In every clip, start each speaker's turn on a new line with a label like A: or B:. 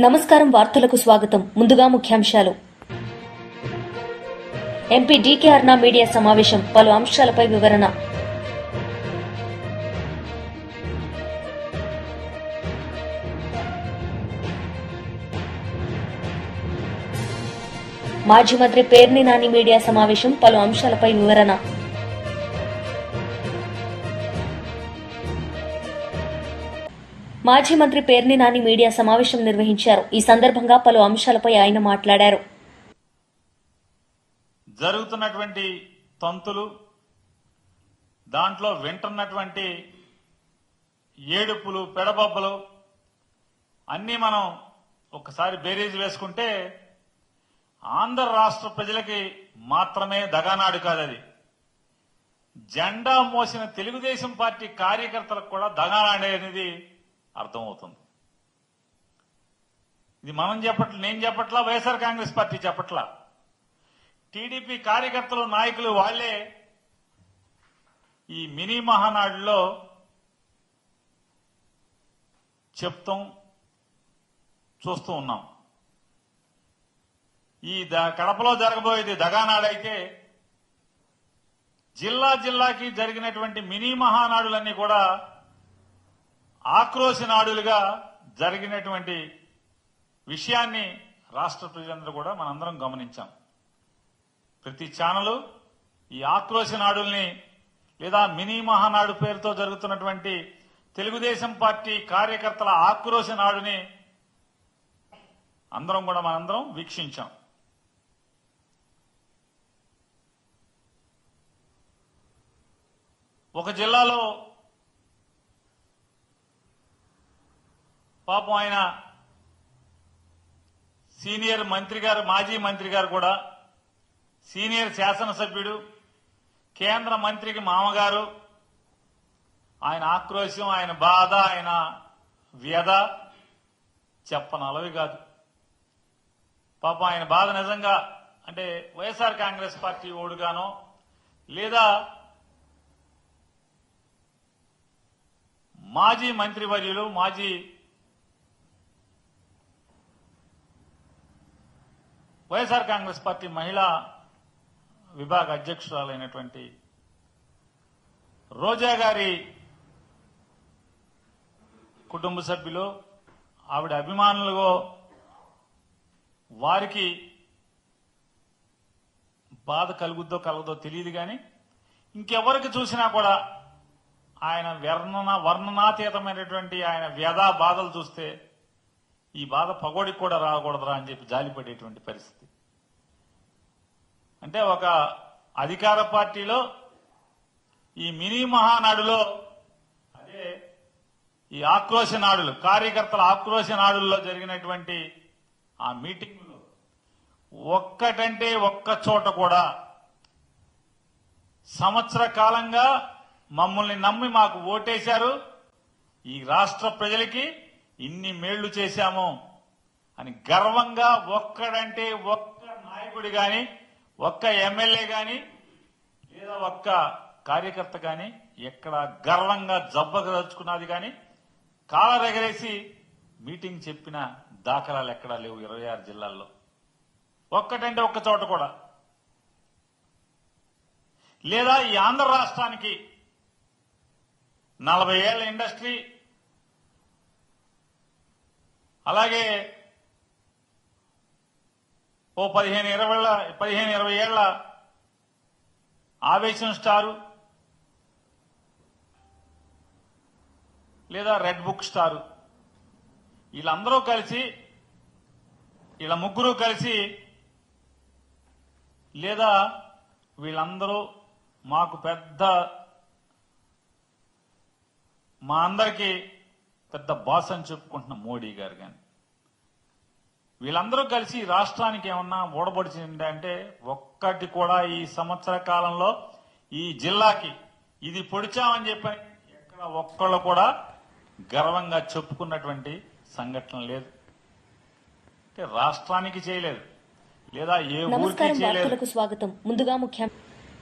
A: నమస్కారం వార్తలకు స్వాగతం. ముందుగా ముఖ్యాంశాలు. ఎంపీ డీకే అర్నా మీడియా సమావేశం. పలు అంశాలపై వివరణ. మాజీ మంత్రి పేర్ని నాని మీడియా సమావేశం. పలు అంశాలపై వివరణ. మాజీ మంత్రి పేర్ని నాని మీడియా సమావేశం నిర్వహించారు. ఈ సందర్భంగా పలు అంశాలపై ఆయన మాట్లాడారు.
B: జరుగుతున్నటువంటి తంతులు దాంట్లో వింటున్నటువంటి ఏడుపులు పెడబొబ్బలు అన్నీ మనం ఒకసారి బేరీజ్ వేసుకుంటే ఆంధ్ర రాష్ట్ర ప్రజలకి మాత్రమే దగానాడు కాదది. జెండా మోసిన తెలుగుదేశం పార్టీ కార్యకర్తలకు కూడా దగానాడు అనేది అర్థమవుతుంది. ఇది మనం చెప్పట్ల నేను చెప్పట్లా వైఎస్ఆర్ కాంగ్రెస్ పార్టీ చెప్పట్లా. టీడీపీ కార్యకర్తలు నాయకులు వాళ్ళే ఈ మినీ మహానాడులో చెప్తాం చూస్తూ ఉన్నాం. ఈ ద- కడపలో జరగబోయేది దగానాడైతే జిల్లా జిల్లాకి జరిగినటువంటి మినీ మహానాడులన్నీ కూడా ఆక్రోశ నాడులుగా జరిగినటువంటి విషయాన్ని రాష్ట్ర ప్రజలందరూ కూడా మనందరం గమనించాం. ప్రతి ఛానల్ ఈ ఆక్రోశ నాడుల్ని లేదా మినీ మహానాడు పేరుతో జరుగుతున్నటువంటి తెలుగుదేశం పార్టీ కార్యకర్తల ఆక్రోశ నాడుని అందరం కూడా మనందరం వీక్షించాం. ఒక జిల్లాలో పాపం ఆయన సీనియర్ మంత్రి గారు మాజీ మంత్రి గారు కూడా సీనియర్ శాసనసభ్యుడు కేంద్ర మంత్రికి మామగారు. ఆయన ఆక్రోశం ఆయన బాధ ఆయన వ్యధ చెప్పనలవి కాదు. పాప ఆయన బాధ నిజంగా అంటే వైఎస్ఆర్ కాంగ్రెస్ పార్టీ ఓడుగానో లేదా మాజీ మంత్రివర్యులు మాజీ వైఎస్ఆర్ కాంగ్రెస్ పార్టీ మహిళా విభాగ అధ్యక్షురాలైనటువంటి రోజా గారి కుటుంబ సభ్యులు ఆవిడ అభిమానులుగో వారికి బాధ కలుగుద్దో కలగదో తెలియదు కానీ ఇంకెవరికి చూసినా కూడా ఆయన వర్ణన వర్ణనాతీతమైనటువంటి ఆయన వ్యధా బాధలు చూస్తే ఈ బాధ పగోడికి కూడా రాకూడదురా అని చెప్పి జాలిపడేటువంటి పరిస్థితి. అంటే ఒక అధికార పార్టీలో ఈ మినీ మహానాడులో అదే ఈ ఆక్రోశ నాడులు కార్యకర్తల ఆక్రోశ నాడుల్లో జరిగినటువంటి ఆ మీటింగ్లో ఒక్కటంటే ఒక్క చోట కూడా సంవత్సర కాలంగా మమ్మల్ని నమ్మి మాకు ఓటేశారు ఈ రాష్ట్ర ప్రజలకి ఇన్ని మేళ్ళు చేశాము అని గర్వంగా ఒక్కడంటే ఒక్క నాయకుడి గాని ఒక్క ఎమ్మెల్యే గాని లేదా ఒక్క కార్యకర్త గాని ఎక్కడ గర్వంగా జబ్బగదలుచుకున్నది గాని కాలరెగరేసి మీటింగ్ చెప్పిన దాఖలాలు ఎక్కడా లేవు ఇరవై ఆరు జిల్లాల్లో. ఒక్కటంటే ఒక్క చోట కూడా. లేదా ఈ ఆంధ్ర రాష్ట్రానికి నలభై ఏళ్ళ ఇండస్ట్రీ అలాగే ఓ పదిహేను ఇరవై పదిహేను ఇరవై ఏళ్ళ ఆవేశం స్టారు లేదా రెడ్ బుక్ స్టారు. వీళ్ళందరూ కలిసి వీళ్ళ ముగ్గురు కలిసి లేదా వీళ్ళందరూ మాకు పెద్ద మా అందరికీ పెద్ద బాస్ అని చెప్పుకుంటున్న మోడీ గారు కానీ వీళ్ళందరూ కలిసి రాష్ట్రానికి ఏమన్నా ఓడబడిచింది అంటే ఒక్కటి కూడా ఈ సంవత్సర కాలంలో ఈ జిల్లాకి ఇది పొడిచామని చెప్పని ఎక్కడ ఒక్కళ్ళు కూడా గర్వంగా చెప్పుకున్నటువంటి సంఘటన లేదు. అంటే రాష్ట్రానికి చేయలేదు. లేదా ఏ ఊరికి చేయలేదు.
A: స్వాగతం. ముందుగా ముఖ్యం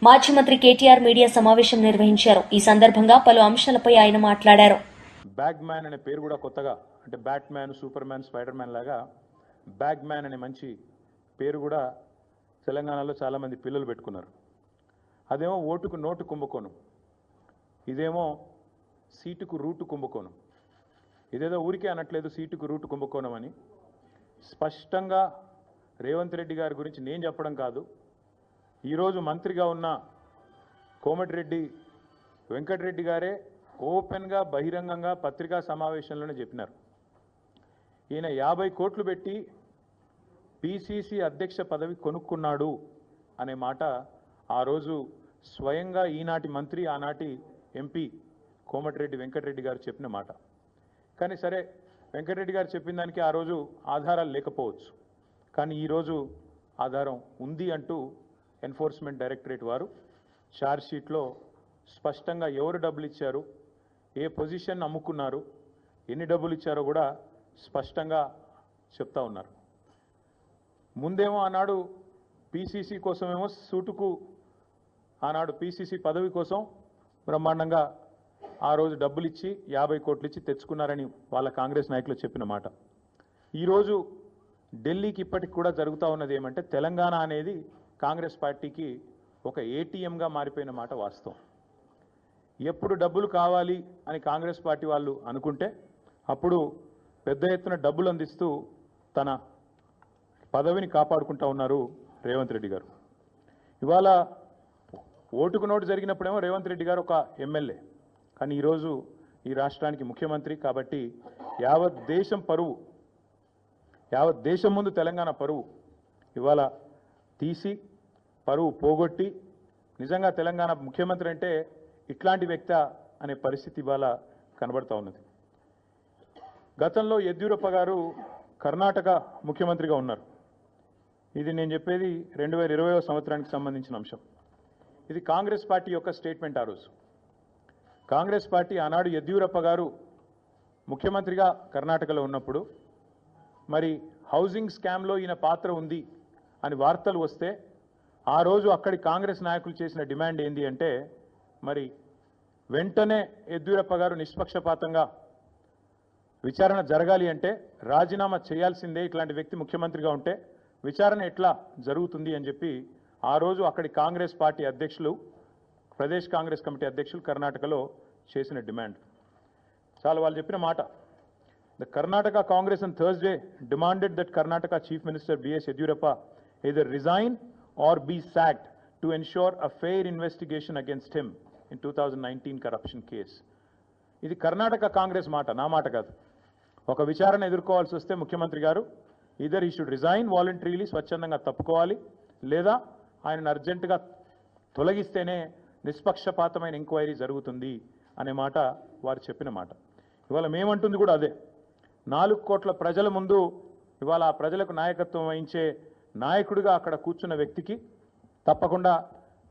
A: మాజీ మంత్రి కేటీఆర్ మీడియా సమావేశం నిర్వహించారు. ఈ సందర్భంగా పలు అంశాలపై ఆయన మాట్లాడారు.
C: బ్యాగ్ మ్యాన్ అనే పేరు కూడా కొత్తగా అంటే Batman Superman Spiderman లాగా బ్యాగ్ మ్యాన్ అనే మంచి పేరు కూడా తెలంగాణలో చాలామంది పిల్లలు పెట్టుకున్నారు. అదేమో ఓటుకు నోటు కుంభకోణం. ఇదేమో సీటుకు రూటు కుంభకోణం. ఇదేదో ఊరికే అనట్లేదు సీటుకు రూటు కుంభకోణం అని. స్పష్టంగా రేవంత్ రెడ్డి గారి గురించి నేను చెప్పడం కాదు. ఈరోజు మంత్రిగా ఉన్న కోమటిరెడ్డి వెంకటరెడ్డి గారే ఓపెన్గా బహిరంగంగా పత్రికా సమావేశంలోనే చెప్పినారు. ఈయన యాభై కోట్లు పెట్టి పిసిసి అధ్యక్ష పదవి కొనుక్కున్నాడు అనే మాట ఆ రోజు స్వయంగా ఈనాటి మంత్రి ఆనాటి ఎంపీ కోమటిరెడ్డి వెంకటరెడ్డి గారు చెప్పిన మాట. కానీ సరే వెంకటరెడ్డి గారు చెప్పిన దానికి ఆ రోజు ఆధారాలు లేకపోవచ్చు. కానీ ఈరోజు ఆధారం ఉంది అంటూ ఎన్ఫోర్స్మెంట్ డైరెక్టరేట్ వారు ఛార్జ్ షీట్లో స్పష్టంగా ఎవరు డబ్బులు ఇచ్చారు ఏ పొజిషన్ అమ్ముకున్నారు ఎన్ని డబ్బులు ఇచ్చారో కూడా స్పష్టంగా చెప్తా ఉన్నారు. ముందేమో ఆనాడు పీసీసీ కోసమేమో సూటుకు ఆనాడు పీసీసీ పదవి కోసం బ్రహ్మాండంగా ఆ రోజు డబ్బులు ఇచ్చి యాభై కోట్లు ఇచ్చి తెచ్చుకున్నారని వాళ్ళ కాంగ్రెస్ నాయకులు చెప్పిన మాట. ఈరోజు ఢిల్లీకి ఇప్పటికి కూడా జరుగుతూ ఉన్నది ఏమంటే తెలంగాణ అనేది కాంగ్రెస్ పార్టీకి ఒక ఏటీఎంగా మారిపోయిన మాట వాస్తవం. ఎప్పుడు డబ్బులు కావాలి అని కాంగ్రెస్ పార్టీ వాళ్ళు అనుకుంటే అప్పుడు పెద్ద ఎత్తున డబ్బులు అందిస్తూ తన పదవిని కాపాడుకుంటా ఉన్నారు రేవంత్ రెడ్డి గారు. ఇవాళ ఓటుకు నోటు జరిగినప్పుడేమో రేవంత్ రెడ్డి గారు ఒక ఎమ్మెల్యే. కానీ ఈరోజు ఈ రాష్ట్రానికి ముఖ్యమంత్రి కాబట్టి యావత్ దేశం పరువు యావత్ దేశం ముందు తెలంగాణ పరువు ఇవాళ తీసి పరువు పోగొట్టి నిజంగా తెలంగాణ ముఖ్యమంత్రి అంటే ఇట్లాంటి వ్యక్త అనే పరిస్థితి ఇవాళ కనబడతా ఉన్నది. గతంలో యద్యూరప్ప గారు కర్ణాటక ముఖ్యమంత్రిగా ఉన్నారు. ఇది నేను చెప్పేది రెండు వేల ఇరవై సంవత్సరానికి సంబంధించిన అంశం. ఇది కాంగ్రెస్ పార్టీ యొక్క స్టేట్మెంట్ ఆ రోజు. కాంగ్రెస్ పార్టీ ఆనాడు యద్యూరప్ప గారు ముఖ్యమంత్రిగా కర్ణాటకలో ఉన్నప్పుడు మరి హౌసింగ్ స్కామ్లో ఈయన పాత్ర ఉంది అని వార్తలు వస్తే ఆ రోజు అక్కడి కాంగ్రెస్ నాయకులు చేసిన డిమాండ్ ఏంది అంటే మరి వెంటనే యద్యూరప్ప గారు నిష్పక్షపాతంగా విచారణ జరగాలి అంటే రాజీనామా చేయాల్సిందే ఇట్లాంటి వ్యక్తి ముఖ్యమంత్రిగా ఉంటే విచారణ ఎట్లా జరుగుతుంది అని చెప్పి ఆ రోజు అక్కడి కాంగ్రెస్ పార్టీ అధ్యక్షులు ప్రదేశ్ కాంగ్రెస్ కమిటీ అధ్యక్షులు కర్ణాటకలో చేసిన డిమాండ్. చాలా వాళ్ళు చెప్పిన మాట. The Karnataka Congress and Thursday demanded that Karnataka chief minister B S Yeddyurappa either resign or be sacked to ensure a fair investigation against him in two thousand nineteen corruption case ఇది కర్ణాటక కాంగ్రెస్ మాట నా మాట కాదు. ఒక విచారణ ఎదుర్కోవాల్సి వస్తే ముఖ్యమంత్రి గారు ఇదర్ ఈ షుడ్ రిజైన్ వాలంటరీలీ స్వచ్ఛందంగా తప్పుకోవాలి లేదా ఆయనను అర్జెంటుగా తొలగిస్తేనే నిష్పక్షపాతమైన ఎంక్వైరీ జరుగుతుంది అనే మాట వారు చెప్పిన మాట. ఇవాళ మేమంటుంది కూడా అదే. నాలుగు కోట్ల ప్రజల ముందు ఇవాళ ఆ ప్రజలకు నాయకత్వం వహించే నాయకుడిగా అక్కడ కూర్చున్న వ్యక్తికి తప్పకుండా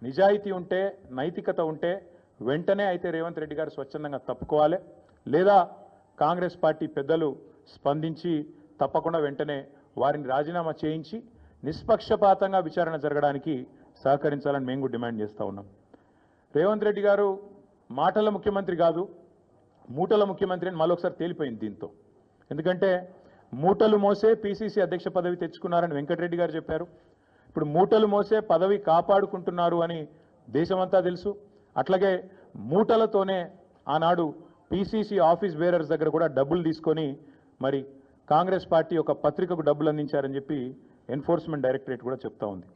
C: నిజాయితీ ఉంటే నైతికత ఉంటే వెంటనే అయితే రేవంత్ రెడ్డి గారు స్వచ్ఛందంగా తప్పుకోవాలి. లేదా కాంగ్రెస్ పార్టీ పెద్దలు స్పందించి తప్పకుండా వెంటనే వారిని రాజీనామా చేయించి నిష్పక్షపాతంగా విచారణ జరగడానికి సహకరించాలని మేము కూడా డిమాండ్ చేస్తూ ఉన్నాం. రేవంత్ రెడ్డి గారు మాటల ముఖ్యమంత్రి కాదు మూటల ముఖ్యమంత్రి అని మరొకసారి తేలిపోయింది దీంతో. ఎందుకంటే మూటలు మోసే పీసీసీ అధ్యక్ష పదవి తెచ్చుకున్నారని వెంకటరెడ్డి గారు చెప్పారు. ఇప్పుడు మూటలు మోసే పదవి కాపాడుకుంటున్నారు అని దేశమంతా తెలుసు. అట్లాగే మూటలతోనే ఆనాడు పీసీసీ ఆఫీస్ బేరర్స్ దగ్గర కూడా డబ్బులు తీసుకొని మరి కాంగ్రెస్ పార్టీ ఒక పత్రికకు డబ్బులు అందించారని చెప్పి ఎన్ఫోర్స్మెంట్ డైరెక్టరేట్ కూడా చెప్తా ఉంది.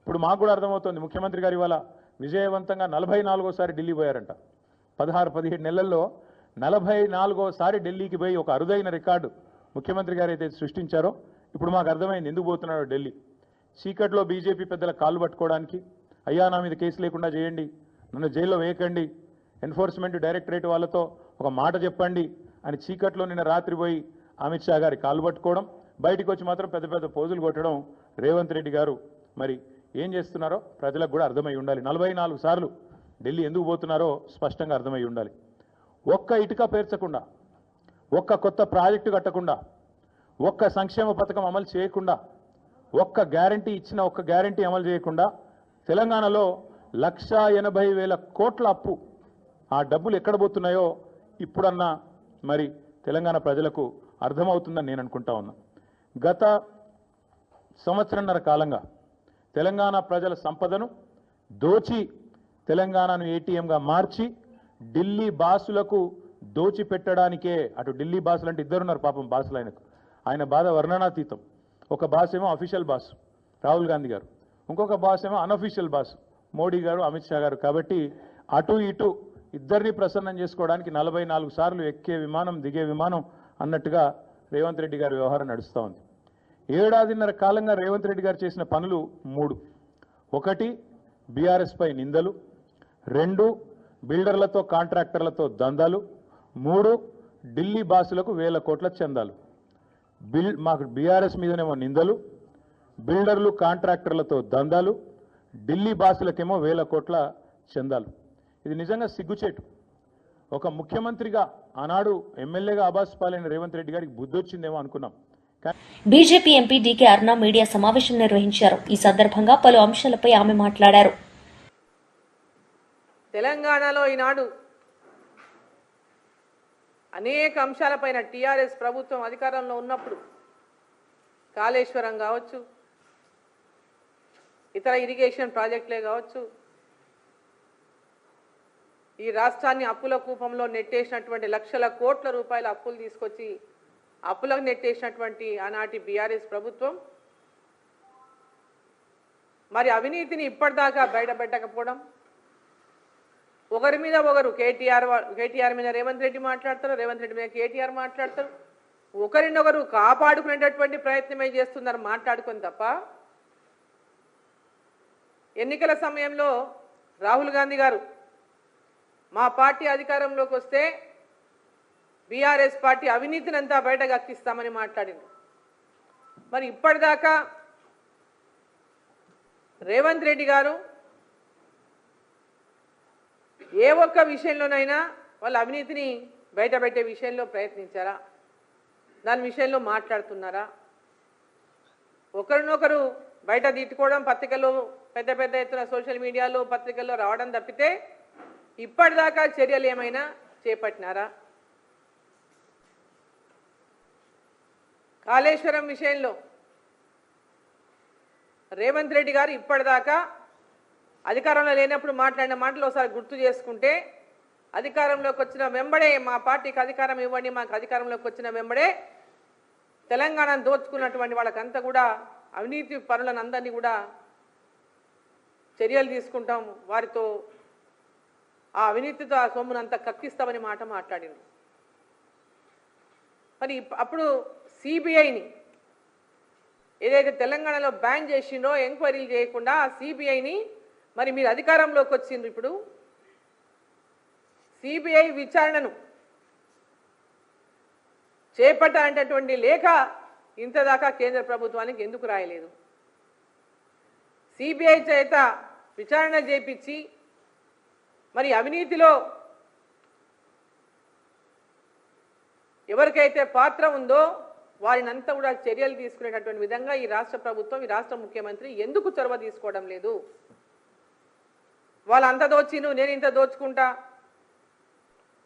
C: ఇప్పుడు మాకు కూడా అర్థమవుతుంది. ముఖ్యమంత్రి గారు ఇవాళ విజయవంతంగా నలభై నాలుగోసారి ఢిల్లీ పోయారంట. పదహారు పదిహేడు నెలల్లో నలభై నాలుగోసారి ఢిల్లీకి పోయి ఒక అరుదైన రికార్డు ముఖ్యమంత్రి గారు అయితే సృష్టించారో ఇప్పుడు మాకు అర్థమైంది. ఎందుకు పోతున్నాడు ఢిల్లీ. చీకట్లో బీజేపీ పెద్దల కాళ్ళు పట్టుకోవడానికి అయ్యా నా మీద కేసు లేకుండా చేయండి నన్ను జైల్లో వేయకండి. ఎన్ఫోర్స్మెంట్ డైరెక్టరేట్ వాళ్ళతో ఒక మాట చెప్పండి అని చీకట్లో నిన్న రాత్రి పోయి అమిత్ షా గారి కాలు పట్టుకోవడం బయటికి వచ్చి మాత్రం పెద్ద పెద్ద పోజులు కొట్టడం రేవంత్ రెడ్డి గారు. మరి ఏం చేస్తున్నారో ప్రజలకు కూడా అర్థమై ఉండాలి. నలభై నాలుగు సార్లు ఢిల్లీ ఎందుకు పోతున్నారో స్పష్టంగా అర్థమై ఉండాలి. ఒక్క ఇటుక పేర్చకుండా ఒక్క కొత్త ప్రాజెక్టు కట్టకుండా ఒక్క సంక్షేమ పథకం అమలు చేయకుండా ఒక్క గ్యారంటీ ఇచ్చిన ఒక్క గ్యారంటీ అమలు చేయకుండా తెలంగాణలో లక్షా ఎనభై వేల కోట్ల అప్పు. ఆ డబ్బులు ఎక్కడ పోతున్నాయో ఇప్పుడన్నా మరి తెలంగాణ ప్రజలకు అర్థమవుతుందని నేను అనుకుంటా ఉన్నా. గత సంవత్సరంన్నర కాలంగా తెలంగాణ ప్రజల సంపదను దోచి తెలంగాణను ఏటీఎంగా మార్చి ఢిల్లీ బాసులకు దోచి పెట్టడానికే అటు ఢిల్లీ బాసులు అంటే ఇద్దరున్నారు పాపం బాసులు ఆయనకు. ఆయన బాధ వర్ణనాతీతం. ఒక బాస్ ఏమో అఫీషియల్ బాస్ రాహుల్ గాంధీ గారు. ఇంకొక బాస్ ఏమో అన్అఫీషియల్ బాస్. మోడీ గారు అమిత్ షా గారు. కాబట్టి అటు ఇటు ఇద్దరిని ప్రసన్నం చేసుకోవడానికి నలభై నాలుగు సార్లు ఎక్కే విమానం దిగే విమానం అన్నట్టుగా రేవంత్ రెడ్డి గారి వ్యవహారం నడుస్తూ ఉంది. ఏడాదిన్నర కాలంగా రేవంత్ రెడ్డి గారు చేసిన పనులు మూడు. ఒకటి బీఆర్ఎస్పై నిందలు. రెండు బిల్డర్లతో కాంట్రాక్టర్లతో దందాలు. మూడు ఢిల్లీ బాసులకు వేల కోట్ల చందాలు. బిల్ మాకు బీఆర్ఎస్ మీదనేమో నిందలు. బిల్డర్లు కాంట్రాక్టర్లతో దందాలు. ఢిల్లీ బాసులకేమో వేల కోట్ల చందాలు. ఇది నిజంగా సిగ్గుచేటు. ఒక ముఖ్యమంత్రిగా ఆనాడు ఎమ్మెల్యేగా ఆబాస్ పాలైన రేవంత్ రెడ్డి గారికి బుద్ధి వచ్చిందేమో అనుకున్నాం. కానీ
A: BJP MP DK Aruna media సమావేశం నిర్వహించారు. ఈ సందర్భంగా పలు అంశాలపై ఆమె మాట్లాడారు.
D: తెలంగాణలో ఈనాడు అనేక అంశాలపైన టీఆర్ఎస్ ప్రభుత్వం అధికారంలో ఉన్నప్పుడు కాళేశ్వరం కావచ్చు ఇతర ఇరిగేషన్ ప్రాజెక్టులే కావచ్చు. ఈ రాష్ట్రాన్ని అప్పుల కూపంలో నెట్టేసినటువంటి లక్షల కోట్ల రూపాయల అప్పులు తీసుకొచ్చి అప్పులకు నెట్టేసినటువంటి ఆనాటి బీఆర్ఎస్ ప్రభుత్వం మరి అవినీతిని ఇప్పటిదాకా బయటపెట్టకపోవడం ఒకరి మీద ఒకరు కేటీఆర్ కేటీఆర్ మీద రేవంత్ రెడ్డి మాట్లాడతారు రేవంత్ రెడ్డి మీద కేటీఆర్ మాట్లాడతారు. ఒకరినొకరు కాపాడుకునేటటువంటి ప్రయత్నమే చేస్తున్నారు మాట్లాడుకొని తప్ప ఎన్నికల సమయంలో రాహుల్ గాంధీ గారు మా పార్టీ అధికారంలోకి వస్తే బీఆర్ఎస్ పార్టీ అవినీతిని అంతా బయట గక్కిస్తామని మాట్లాడింది. మరి ఇప్పటిదాకా రేవంత్ రెడ్డి గారు ఏ ఒక్క విషయంలోనైనా వాళ్ళ అవినీతిని బయటపెట్టే విషయంలో ప్రయత్నించారా? దాని విషయంలో మాట్లాడుతున్నారా? ఒకరినొకరు బయట తిట్టుకోవడం పత్రికల్లో పెద్ద పెద్ద ఎత్తున సోషల్ మీడియాలో పత్రికల్లో రావడం తప్పితే ఇప్పటిదాకా చర్యలు ఏమైనా చేపట్టినారా? కాళేశ్వరం విషయంలో రేవంత్ రెడ్డి గారు ఇప్పటిదాకా అధికారంలో లేనప్పుడు మాట్లాడిన మాటలు ఒకసారి గుర్తు చేసుకుంటే అధికారంలోకి వచ్చిన వెంబడే మా పార్టీకి అధికారం ఇవ్వండి మాకు అధికారంలోకి వచ్చిన వెంబడే తెలంగాణను దోచుకున్నటువంటి వాళ్ళకంతా కూడా అవినీతి పనులను అందరినీ కూడా చర్యలు తీసుకుంటాం వారితో ఆ అవినీతితో ఆ సొమ్మునంతా కక్కిస్తామని మాట మాట్లాడింది. మరి అప్పుడు సిబిఐని ఏదైతే తెలంగాణలో బ్యాన్ చేసిండో ఎంక్వైరీలు చేయకుండా సిబిఐని మరి మీరు అధికారంలోకి వచ్చిండ్రు ఇప్పుడు. సిబిఐ విచారణను చేపట్టాలనేటువంటి లేఖ ఇంతదాకా కేంద్ర ప్రభుత్వానికి ఎందుకు రాయలేదు? సిబిఐ చేత విచారణ చేపించి మరి అవినీతిలో ఎవరికైతే పాత్ర ఉందో వారినంతా కూడా చర్యలు తీసుకునేటటువంటి విధంగా ఈ రాష్ట్ర ప్రభుత్వం ఈ రాష్ట్ర ముఖ్యమంత్రి ఎందుకు చొరవ తీసుకోవడం లేదు? వాళ్ళు అంత దోచిను నేను ఇంత దోచుకుంటా?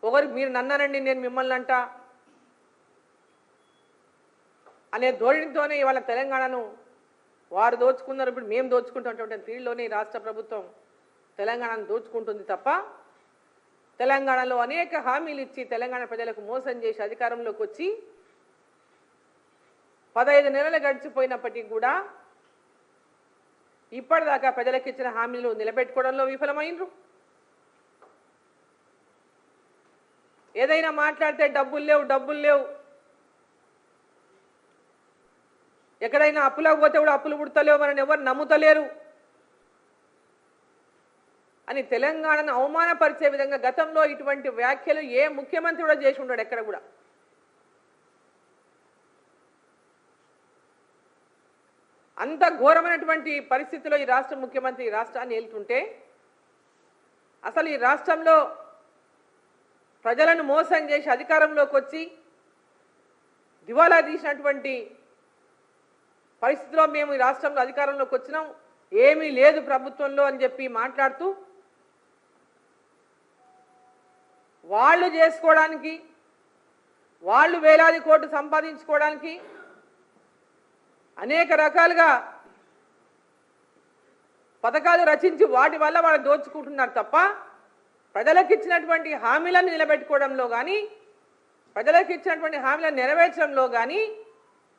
D: ఒకరు మీరు నన్నానండి నేను మిమ్మల్ని అంట? అనే ధోరణితోనే ఇవాళ తెలంగాణను వారు దోచుకున్నారు ఇప్పుడు మేము దోచుకుంటున్నటువంటి తీరులోనే ఈ రాష్ట్ర ప్రభుత్వం తెలంగాణను దోచుకుంటుంది తప్ప తెలంగాణలో అనేక హామీలు ఇచ్చి తెలంగాణ ప్రజలకు మోసం చేసి అధికారంలోకి వచ్చి పదహైదు నెలలు గడిచిపోయినప్పటికీ కూడా ఇప్పటిదాకా ప్రజలకు ఇచ్చిన హామీలు నిలబెట్టుకోవడంలో విఫలమైనరు ఏదైనా మాట్లాడితే డబ్బులు లేవు డబ్బులు లేవు ఎక్కడైనా అప్పులకు పోతే కూడా అప్పులు పుడతలేవు మనని ఎవరు నమ్ముతలేరు. అని తెలంగాణను అవమానపరిచే విధంగా గతంలో ఇటువంటి వ్యాఖ్యలు ఏ ముఖ్యమంత్రి కూడా చేసి ఉన్నాడు ఎక్కడ కూడా. అంత ఘోరమైనటువంటి పరిస్థితిలో ఈ రాష్ట్ర ముఖ్యమంత్రి ఈ రాష్ట్రాన్ని ఏలుతుంటే అసలు ఈ రాష్ట్రంలో ప్రజలను మోసం చేసి అధికారంలోకి వచ్చి దివాలా తీసినటువంటి పరిస్థితిలో మేము ఈ రాష్ట్రంలో అధికారంలోకి వచ్చినాం. ఏమీ లేదు ప్రభుత్వంలో అని చెప్పి మాట్లాడుతూ వాళ్ళు చేసుకోవడానికి వాళ్ళు వేలాది కోట్లు సంపాదించుకోవడానికి అనేక రకాలుగా పథకాలు రచించి వాటి వల్ల వాళ్ళు దోచుకుంటున్నారు తప్ప ప్రజలకు ఇచ్చినటువంటి హామీలను నిలబెట్టుకోవడంలో కానీ ప్రజలకు ఇచ్చినటువంటి హామీలను నెరవేర్చడంలో కానీ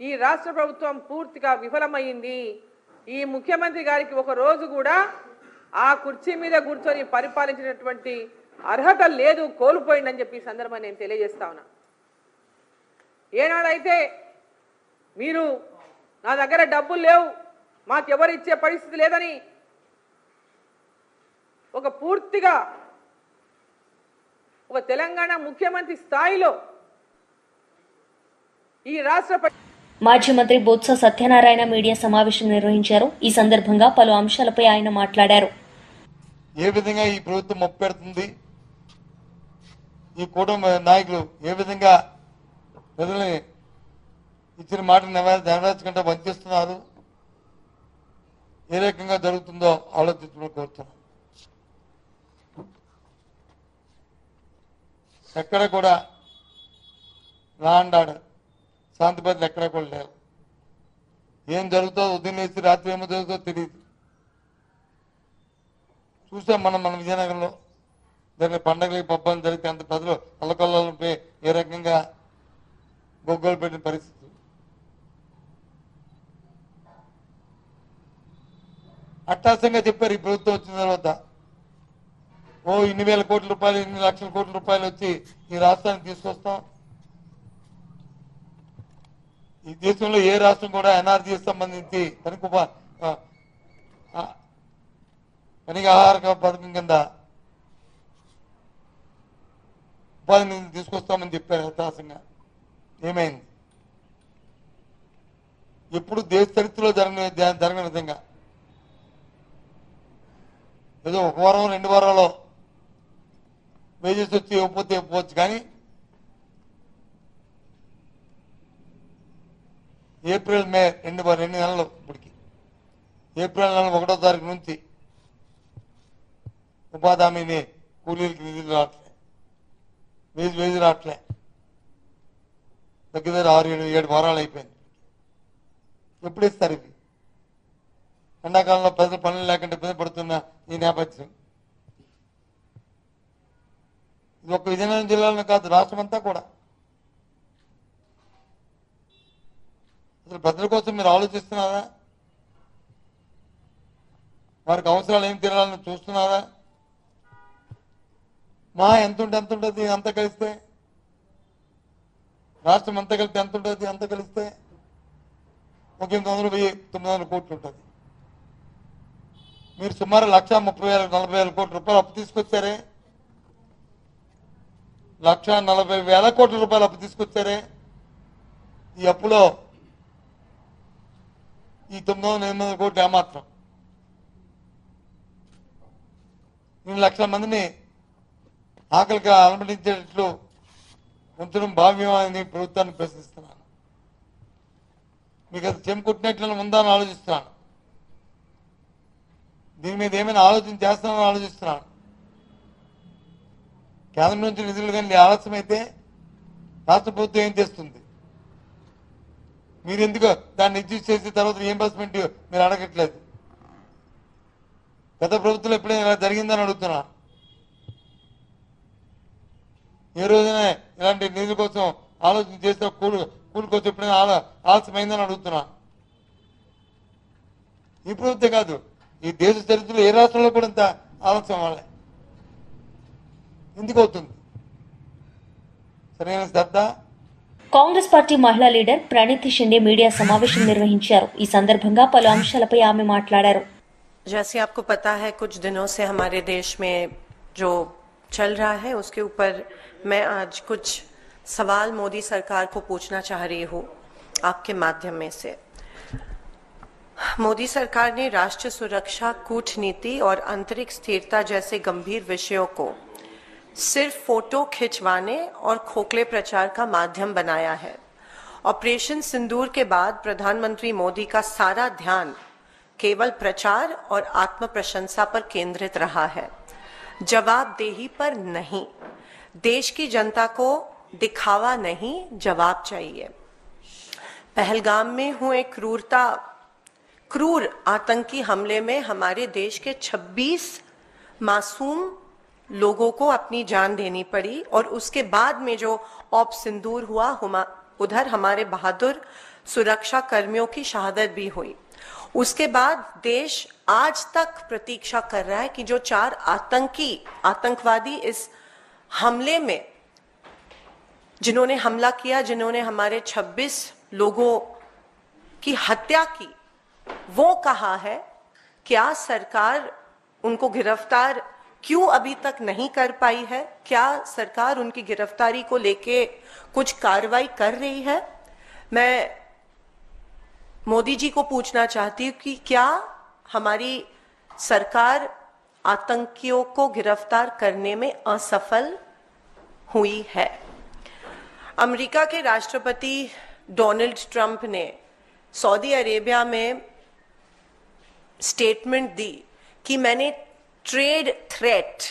D: ఈ రాష్ట్ర ప్రభుత్వం పూర్తిగా విఫలమైంది ఈ ముఖ్యమంత్రి గారికి ఒక రోజు కూడా ఆ కుర్చీ మీద కూర్చొని పరిపాలించినటువంటి అర్హత లేదు కోల్పోయిందని చెప్పి ఈ సందర్భంగా నేను తెలియజేస్తా ఉన్నా. ఏనాడైతే మీరు నా దగ్గర డబ్బులు లేవు మాకెవరు ఇచ్చే పరిస్థితి లేదని ఒక పూర్తిగా ఒక తెలంగాణ ముఖ్యమంత్రి స్థాయిలో ఈ రాష్ట్ర
A: మాజీ మంత్రి బొత్స సత్యనారాయణ మీడియా సమావేశం నిర్వహించారు. ఈ సందర్భంగా పలు అంశాలపై ఆయన మాట్లాడారు.
E: ఏ విధంగా ఈ ప్రభుత్వం మొప్పెడుతుంది ఈ కూటమి నాయకులు ఏ విధంగా ప్రజల్ని ఇచ్చిన మాట నెరవేర్చకుండా వంచిస్తున్నారు? ఏ రకంగా జరుగుతుందో ఆలోచించమని కోరుతున్నాను ఎక్కడ కూడా లా అండ్ ఆర్డర్ శాంతి భద్రతలు ఎక్కడ కూడా లేవు. ఏం జరుగుతుందో ఉదయం వేసి రాత్రి ఏమో జరుగుతుందో తెలియదు చూసాం మనం మన విజయనగరంలో జరిగిన పండగలకి పబ్బాలు జరిగితే అంత ప్రజలు అల్లకొల్లలపై ఏ రకంగా గొగ్గలు పెట్టిన పరిస్థితి. అట్టాసంగా చెప్పారు ఈ ప్రభుత్వం వచ్చిన తర్వాత. ఓ ఇన్ని వేల కోట్ల రూపాయలు ఇన్ని లక్షల కోట్ల రూపాయలు వచ్చి ఈ రాష్ట్రానికి తీసుకొస్తాం. ఈ దేశంలో ఏ రాష్ట్రం కూడా ఎన్ఆర్జీ సంబంధించి తనకు ఉపా- ఆహార పథకం కింద ఉపాధి నిధి తీసుకొస్తామని చెప్పారు హతాశంగా. ఏమైంది? ఎప్పుడు దేశ చరిత్రలో జరగని జరగని విధంగా. ఏదో ఒక వారం రెండు వారాల్లో వేజెస్ వచ్చి ఇవ్వకపోతే ఇవ్వచ్చు కానీ ఏప్రిల్ మే రెండు రెండు నెలలు ఇప్పటికి. ఏప్రిల్ నెల ఒకటో తారీఖు నుంచి ఉపాధి హామీని కూలీలకి నిధులు రావట్లే. వేసి వేసి రావట్లే. దగ్గర దగ్గర ఆరు ఏడు ఏడు వారాలు అయిపోయింది ఎప్పుడు ఇస్తారు ఇవి? ఎండాకాలంలో ప్రజలు పనులు లేకుండా ఇబ్బంది పడుతున్న ఈ నేపథ్యం. ఇది ఒక విజయనగరం జిల్లాలో కాదు రాష్ట్రం అంతా కూడా. అసలు ప్రజల కోసం మీరు ఆలోచిస్తున్నారా? వారికి అవసరాలు ఏం తీరాలని చూస్తున్నారా? మా ఎంత ఉంటే ఎంత ఉంటుంది అంత కలిస్తే? రాష్ట్రం అంతా కలిపితే ఎంత ఉంటుంది అంత కలిస్తే? ఒక ఎనిమిది వందలు వెయ్యి తొమ్మిది వందల కోట్లు ఉంటుంది. మీరు సుమారు లక్ష ముప్పై వేల నలభై వేల కోట్ల రూపాయలు అప్పు తీసుకొచ్చారే? లక్ష నలభై వేల కోట్ల రూపాయలు అప్పు తీసుకొచ్చారే? ఈ అప్పులో ఈ తొమ్మిది వందల ఎనిమిది వందల కోట్లు ఏమాత్రం నేను లక్షల మందిని ఆకలిగా అనుమతించేటట్లు ఉంచడం భావ్యమని ప్రభుత్వాన్ని ప్రశ్నిస్తున్నాను. మీకు అది చెంపుకుట్టినట్లు ఉందా అని ఆలోచిస్తున్నాను. దీని మీద ఏమైనా ఆలోచన చేస్తానని ఆలోచిస్తున్నాను. కేంద్రం నుంచి నిధులు కానీ ఆలస్యం అయితే రాష్ట్ర ప్రభుత్వం ఏం చేస్తుంది? మీరు ఎందుకు దాన్ని ఎగ్జిస్ట్ చేసిన తర్వాత రియంబర్స్మెంట్ మీరు అడగట్లేదు? గత ప్రభుత్వం ఎప్పుడైనా ఇలా జరిగిందని అడుగుతున్నా. ఏ రోజున ఇలాంటి నిధుల కోసం ఆలోచన చేస్తే కూలి కోసం ఎప్పుడైనా ఆల ఆలస్యమైందని అడుగుతున్నా. ఈ ప్రభుత్వం కాదు ఈ దేశ చరిత్రలో ఏ రాష్ట్రంలో కూడా ఇంత ఆలస్యం అవ్వాలి. ఎందుకు అవుతుంది? సరైన శ్రద్ధ
A: కాంగ్రెస్ పార్టీ మహిళా లీడర్ ప్రణీతి షిండే మీడియా సమావేశం నిర్వహించారు ఈ సందర్భంగా పలు అంశాలపై ఆమె మాట్లాడారు
F: जैसे आपको पता है कुछ दिनों से हमारे देश में जो चल रहा है उसके ऊपर मैं आज कुछ सवाल मोदी सरकार को पूछना चाह रही हूँ आपके माध्यम में से मोदी सरकार ने राष्ट्रीय सुरक्षा कूटनीति और आंतरिक स्थिरता जैसे गंभीर विषयों को सिर्फ़ फ़ोटो खिंचवाने और खोखले प्रचार का माध्यम बनाया है। ऑपरेशन सिंदूर के बाद प्रधानमंत्री मोदी का सारा ध्यान केवल प्रचार और आत्म प्रशंसा पर केंद्रित रहा है। जवाबदेही पर नहीं। देश की जनता को दिखावा नहीं, जवाब चाहिए। पहलगाम में हुए क्रूरता, क्रूर आतंकी हमले में हमारे देश के 26 मासूम लोगों को अपनी जान देनी पड़ी और उसके बाद में जो ऑप सिंदूर हुआ उधर हमारे बहादुर सुरक्षा कर्मियों की शहादत भी हुई। उसके बाद देश आज तक प्रतीक्षा कर रहा है कि जो चार आतंकी, आतंकवादी इस हमले में, जिन्होंने हमला किया, जिन्होंने हमारे 26 लोगों की हत्या की, वो कहा है क्या सरकार उनको गिरफ़्तार क्यों अभी तक नहीं कर पाई है? क्या सरकार उनकी गिरफ्तारी को लेके कुछ कार्रवाई कर रही है? मैं मोदी जी को पूछना चाहती हूँ कि क्या हमारी सरकार आतंकियों को गिरफ़्तार करने में असफल हुई है? अमेरिका के राष्ट्रपति डोनाल्ड ट्रंप ने सऊदी अरेबिया में स्टेटमेंट दी कि मैंने ट्रेड थ्रेट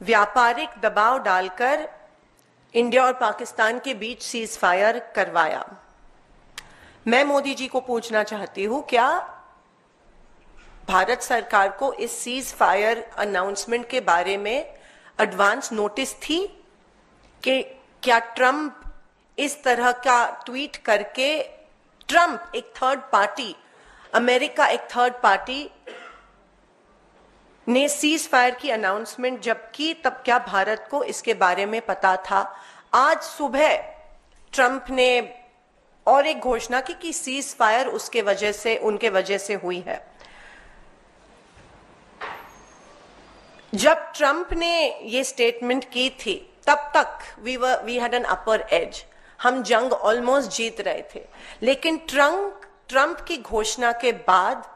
F: व्यापारिक दबाव डालकर इंडिया और पाकिस्तान के बीच सीज फायर करवाया। मैं मोदी जी को पूछना चाहती हूँ, क्या भारत सरकार को इस सीज फायर अनाउंसमेंट के बारे में एडवांस नोटिस थी कि क्या ट्रंप इस तरह का ट्वीट करके ट्रंप एक थर्ड पार्टी अमेरिका एक थर्ड पार्टी ने सीज फायर की अनाउंसमेंट जब की तब क्या भारत को इसके बारे में पता था? आज सुबह ट्रंप ने और एक घोषणा की कि सीज फायर उसके वजह से, उनके वजह से हुई है। जब ट्रंप ने ये स्टेटमेंट की थी, तब तक we we had an upper edge हम जंग ऑलमोस्ट जीत रहे थे। लेकिन ट्रंप ट्रंप की घोषणा के बाद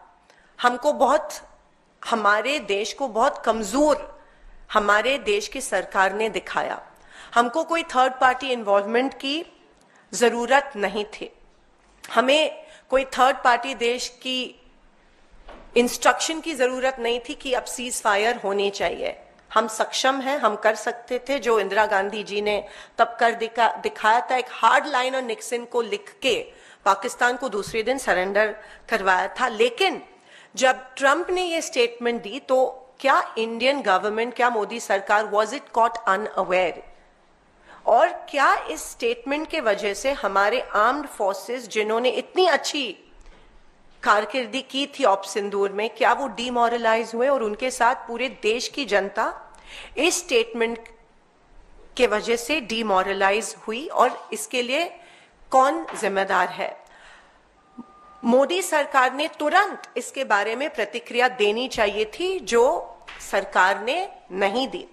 F: हमको बहुत हमारे देश को बहुत कमज़ोर हमारे देश की सरकार ने दिखाया। हमको कोई थर्ड पार्टी इन्वॉल्वमेंट की ज़रूरत नहीं थी। हमें कोई थर्ड पार्टी देश की इंस्ट्रक्शन की ज़रूरत नहीं थी कि अब सीज फायर होनी चाहिए। हम सक्षम हैं, हम कर सकते थे, जो इंदिरा गांधी जी ने तब कर दिखा, दिखाया था, एक हार्ड लाइन और निक्सन को लिख के पाकिस्तान को दूसरे दिन सरेंडर करवाया था। लेकिन जब ट्रंप ने ये स्टेटमेंट दी तो क्या इंडियन गवर्नमेंट क्या मोदी सरकार वॉज़ इट कॉट अनअवेयर और क्या इस स्टेटमेंट के वजह से हमारे आर्म्ड फोर्सेस जिन्होंने इतनी अच्छी कारकिर्दी की थी ऑप सिंदूर में, क्या वो डीमोरलाइज हुए और उनके साथ पूरे देश की जनता इस स्टेटमेंट के वजह से डीमोरलाइज हुई? और इसके लिए कौन जिम्मेदार है? मोदी सरकार ने तुरंत इसके बारे में प्रतिक्रिया देनी चाहिए थी, जो सरकार ने नहीं दी।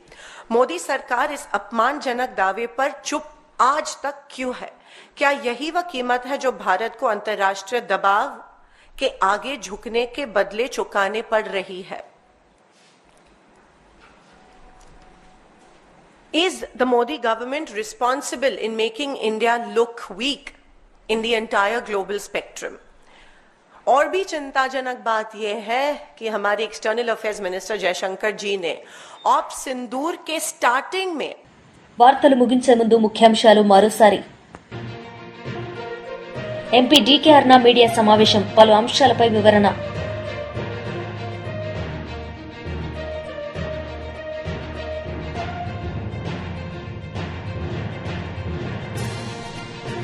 F: मोदी सरकार इस अपमानजनक दावे पर चुप आज तक क्यों है? क्या यही वह कीमत है जो भारत को अंतर्राष्ट्रीय दबाव के आगे झुकने के बदले चुकाने पड़ रही है? Is the Modi government responsible in making India look weak in the global spectrum? और भी चिंताजनक बात यह है कि हमारे external affairs minister Jaishankar ji ने ऑप सिंदूर के स्टार्टिंग में
A: వార్తలు ముగించే ముందు ముఖ్యాంశాలు మరోసారి ఎంపీ డీకే అర్నా మీడియా సమావేశం పలు అంశాలపై వివరణ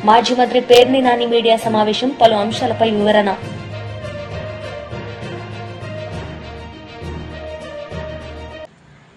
A: మాజీ మంత్రి పేర్ని నాని మీడియా సమావేశం పలు అంశాలపై వివరణ